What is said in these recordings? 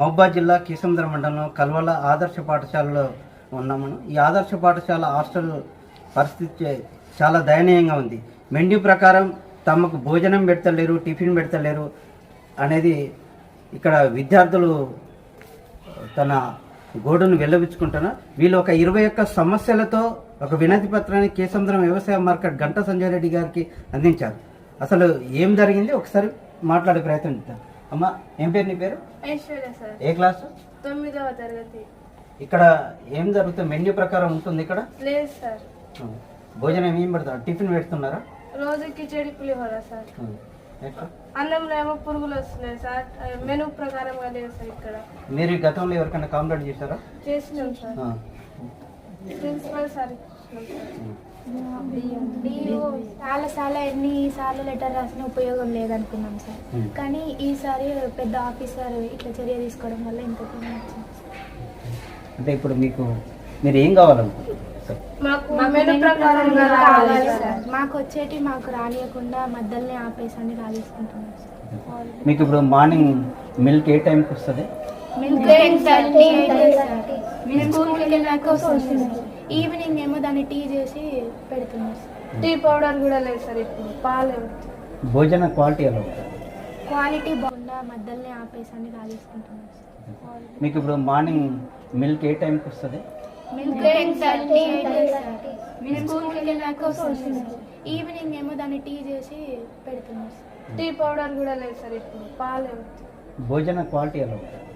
మహబాద్ జిల్లా కీసముద్ర మండలం కల్వల ఆదర్శ పాఠశాలలో ఉన్నాము ఈ ఆదర్శ పాఠశాల హాస్టల్ పరిస్థితి చాలా దయనీయంగా ఉంది. మెన్యూ ప్రకారం తమకు భోజనం పెడతలేరు టిఫిన్ పెడతలేరు అనేది ఇక్కడ విద్యార్థులు తన గోడును వెళ్ళబుచ్చుకుంటున్నారు వీళ్ళు ఒక ఇరవై ఒక్క సమస్యలతో ఒక వినతి పత్రాన్ని కేసముద్రం వ్యవసాయ మార్కెట్ గంట సంజయ్ రెడ్డి గారికి అందించారు. అసలు ఏం జరిగింది? ఒకసారి మాట్లాడే ప్రయత్నం చేద్దాం. అమ్మ ఏం పేరు నీ పేరు? ఏ క్లాసు? తొమ్మిదవ తరగతి. ఇక్కడ ఏం జరుగుతుంది? మెన్యూ ప్రకారం ఉంటుంది ఇక్కడ? లేదు సార్. భోజనం ఏం పెడతారు? టిఫిన్ పెడుతున్నారా? రోజు కిచడి పులిహోర సార్? అన్నంలో ఏమో పురుగులు వస్తున్నాయి సార్. మెనూ ప్రకారంగా లేదు సార్ ఇక్కడ. మీరు గతంలో ఎవరికైనా కంప్లైంట్ చేశారా? చేసినాం సార్. Principal sir. డిఓ చాలా సార్లు ఎన్ని సార్లు లెటర్ రాసిన ఉపయోగం లేదనుకున్నాం సార్. ఉం. కానీ ఈసారి పెద్ద ఆఫీసర్ ఇట్లా చర్య తీసుకోవడం వల్ల ఇంత వచ్చింది. అంటే ఇప్పుడు మీకు మీరు ఏం కావాలనుకుంటున్నారు? సార్. మాకు మెనూ ప్రకారంగా రావాలి సార్. మాకు వచ్చేటి మాకు రానియకుండా మధ్యలోనే ఆపేసని రాజేసుకుంటున్నాం సార్. మీకు ఇప్పుడు మార్నింగ్ మిల్క్ ఏ టైంకి వస్తుంది? మిల్క్ స్కూల్కి వెళ్ళాక వస్తుంది. ఈవినింగ్ ఏమో దాన్ని టీ చేసి పెడుతున్నాం సార్. టీ పౌడర్ కూడా లేదు సార్ ఇప్పుడు పాలు భోజన క్వాలిటీ ఎలా ఉంటుంది? క్వాలిటీ బాగుండా మధ్యలోనే ఆపేసని రాజేసుకుంటున్నాం సార్. మీకు ఇప్పుడు మార్నింగ్ మిల్క్ ఏ టైంకి వస్తుంది? మిల్క్. ఈవినింగ్ ఏమో దాన్ని టీ చేసి పెడుతున్నాం టీ పౌడర్ కూడా లేదు సార్ ఇప్పుడు పాలు భోజన క్వాలిటీ ఎలా ఉంటుంది?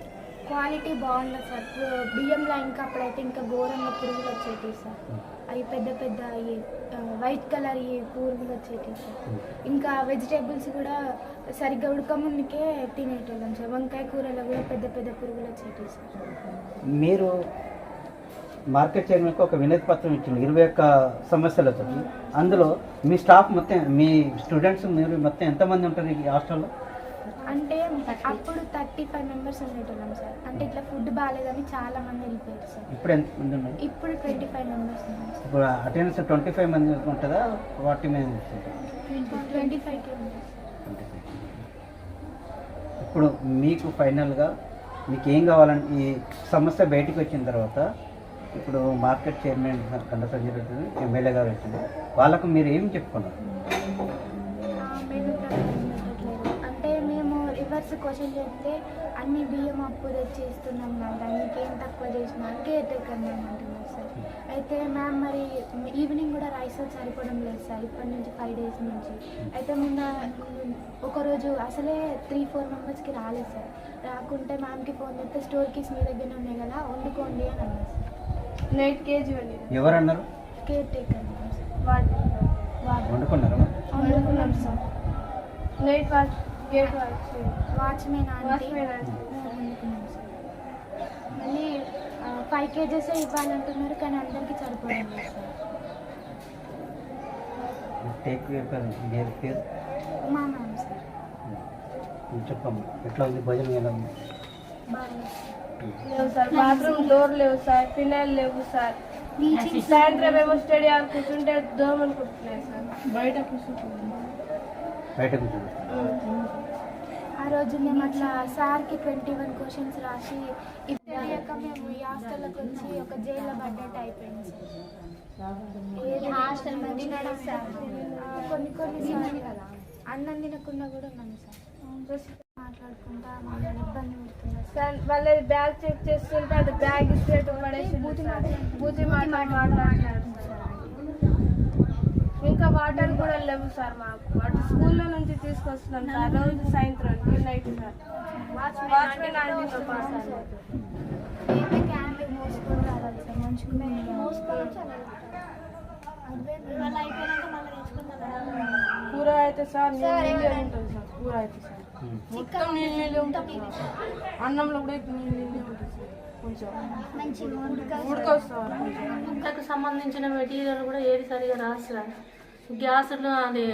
క్వాలిటీ బాగుంది సార్. బియ్యంలో ఇంకా అప్పుడైతే ఇంకా ఘోరంగా పురుగులు వచ్చేటి సార్. అవి పెద్ద పెద్ద వైట్ కలర్ ఈ పురుగులు వచ్చేటి సార్. ఇంకా వెజిటేబుల్స్ కూడా సరిగ్గా ఉడకముందుకే తినేటోళ్ళం సార్. వంకాయ కూరలో కూడా పెద్ద పెద్ద పురుగులు వచ్చేటి సార్. మీరు మార్కెట్ చైర్మన్కి ఒక వినతి పత్రం ఇచ్చింది. ఇరవై ఒక్క సమస్యలతో అందులో మీ స్టాఫ్ మొత్తం మీ స్టూడెంట్స్ మీరు మొత్తం ఎంతమంది ఉంటారు ఈ హాస్టల్లో? అంటే అప్పుడు థర్టీ ఫైవ్ మెంబర్స్ ఉండేటోళ్ళం సార్. అంటే ఇట్లా ఫుడ్ బాగాలేదని చాలా మంది వెళ్ళిపోయారు సార్. ఇప్పుడు ఎంత మంది ఉన్నారు? ఇప్పుడు ట్వంటీ ఫైవ్ మెంబర్స్ ఉన్నాం సార్. ఇప్పుడు అటెండెన్స్ ట్వంటీ ఫైవ్ మంది ఉంటుందా? ఫార్టీ మంది ఉంటుందా? ట్వంటీ ఫైవ్కి ఉంది సార్. 25. ఇప్పుడు మీకు ఫైనల్గా మీకు ఏం కావాలని ఈ సమస్య బయటికి వచ్చిన తర్వాత ఇప్పుడు మార్కెట్ చైర్మన్ కండ సంజయ్ రెడ్డి ఎమ్మెల్యే గారు వచ్చింది. వాళ్ళకు మీరు ఏం చెప్పుకున్నారు? క్వశ్చన్ చెప్తే అన్ని బియ్యం అప్పు తెచ్చి ఇస్తున్నాం కదా మీకేం తక్కువ చేసినా కేర్ టేకర్ మ్యామ్ అంటున్నారు సార్. అయితే మ్యామ్ మరి ఈవినింగ్ కూడా రైస్ సరిపోవడం లేదు సార్. ఇప్పటి నుంచి ఫైవ్ డేస్ నుంచి. అయితే మొన్న ఒకరోజు అసలే త్రీ ఫోర్ మెంబర్స్కి రాలేదు సార్. రాకుంటే మ్యామ్కి ఫోన్ చేస్తే స్టోర్ కిస్ మీ దగ్గరనే ఉన్నాయి కదా వండుకోండి అని అన్నారు సార్. నైట్ కేజీ అండి ఎవరన్నారు? కేర్ టేకర్ వండుకున్నారా? వండుకున్నాం sir. Night watch gate watch watchman watchman మళ్ళీ ఫైవ్ కేజెస్ ఇవ్వాలంటున్నారు కానీ అందరికీ సరిపోవడం లేదు సార్. టేక్ మీరు పేరు ఉమా మ్యామ్ సార్. చెప్పమ్మా ఎట్లా ఉంది భోజనం ఎలా ఉంది? లేవు సార్ బాత్రూమ్ డోర్ లేవు సార్ ఫినాయిల్ లేవు సార్. సాయంత్రం ఏమో స్టడీ ఆర్ కూర్చుంటే దోమలు కుట్టున్నాయి సార్. బయట బయట కూర్చోండి ఆ రోజు మేము అట్లా సార్కి ట్వంటీ వన్ క్వశ్చన్స్ రాసి ఇది తెలియక మేము ఈ హాస్టల్లోకి వచ్చి ఒక జైల్లో పడ్డట్టు అయిపోయింది. హాస్టల్ కొన్ని కొన్ని సార్లు కదా. అన్నం తినకుండా కూడా ఉన్నాను సార్. మాట్లాడుకుంటా ఇబ్బంది పెడుతున్నారు సార్? మళ్ళీ బ్యాగ్ చెక్ చేస్తుంటే అది బ్యాగ్ ఇస్తే పడేసి బూతి బూతి మాట మాట్లాడుతున్నారు వాటర్ కూడా లేవు సార్ మాకు. అటు స్కూల్లో నుంచి తీసుకొస్తున్నాం సార్. రోజు సాయంత్రం నైట్ సార్. వాచ్మెన్ కూర అయితే సార్ నీళ్ళు ఉంటుంది సార్. కూర అయితే సార్. మొత్తం నీళ్ళు నీళ్ళు ఉంటుంది సార్. అన్నంలో కూడా నీళ్ళు నీళ్ళు ఉంటుంది సార్. కొంచెం. ఉడకొస్తారు సంబంధించిన మెటీరియల్ కూడా ఏది సరిగా రాస్తారు గ్యాసులు అది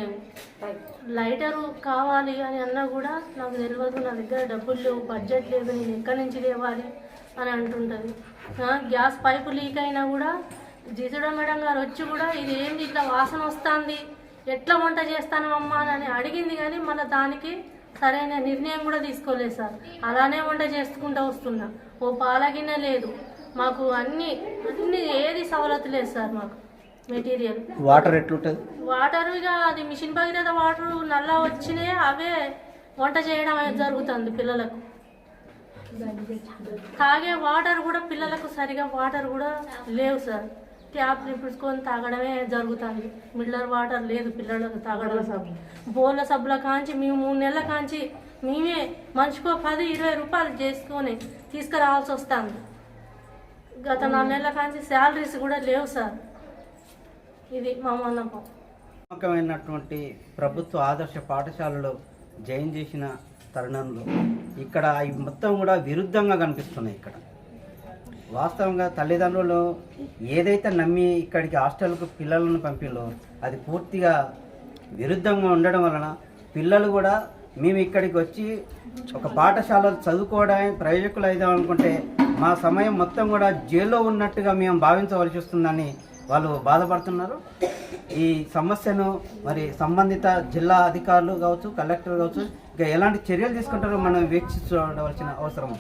లైటరు కావాలి అని అన్నా కూడా నాకు తెలియదు నా దగ్గర డబ్బులు లేవు బడ్జెట్ లేదు నేను ఎక్కడి నుంచి తేవాలి అని అంటుంటుంది. గ్యాస్ పైపు లీక్ అయినా కూడా జిసుడ మేడం గారు వచ్చి కూడా ఇది ఏంది ఇట్లా వాసన వస్తుంది ఎట్లా వంట చేస్తాను అమ్మా అని అడిగింది కానీ మళ్ళీ దానికి సరైన నిర్ణయం కూడా తీసుకోలేదు సార్. అలానే వంట చేసుకుంటూ వస్తున్నా. ఓ పాలగిన్నె లేదు. మాకు అన్ని అన్ని ఏది సవలతు లేదు సార్ మాకు. మెటీరియల్. వాటర్ ఎట్లుంటుంది? వాటర్ ఇక అది మిషన్ భగీరథ వాటర్ నల్లా వచ్చినాయి అవే వంట చేయడం అనేది జరుగుతుంది పిల్లలకు. తాగే వాటర్ కూడా పిల్లలకు సరిగా వాటర్ కూడా లేవు సార్. ట్యాప్ నింపుకొని తాగడమే జరుగుతుంది. మిల్లర్ వాటర్ లేదు పిల్లలకు తాగడం. బోర్ల సబ్బుల కాంచి మేము మూడు నెలల కాంచి మేమే మనిషికో పది ఇరవై రూపాయలు చేసుకొని తీసుకురావాల్సి వస్తుంది. గత నాలుగు నెలల కాంచి శాలరీస్ కూడా లేవు సార్. ఇది మా నమ్మకమైనటువంటి ప్రభుత్వ ఆదర్శ పాఠశాలలో జాయిన్ చేసిన తరుణంలో ఇక్కడ ఈ మొత్తం కూడా విరుద్ధంగా కనిపిస్తున్నాయి ఇక్కడ. వాస్తవంగా తల్లిదండ్రులు ఏదైతే నమ్మి ఇక్కడికి హాస్టల్కు పిల్లలను పంపిలో అది పూర్తిగా విరుద్ధంగా ఉండడం వలన పిల్లలు కూడా మేము ఇక్కడికి వచ్చి ఒక పాఠశాల చదువుకోవడానికి ప్రయోజకులు అవుదాం అనుకుంటే మా సమయం మొత్తం కూడా జైల్లో ఉన్నట్టుగా మేము భావించవలసి వస్తుందని వాళ్ళు బాధపడుతున్నారు. ఈ సమస్యను మరి సంబంధిత జిల్లా అధికారులు కావచ్చు కలెక్టర్ కావచ్చు ఇంకా ఎలాంటి చర్యలు తీసుకుంటారో మనం వీక్షించవలసిన అవసరం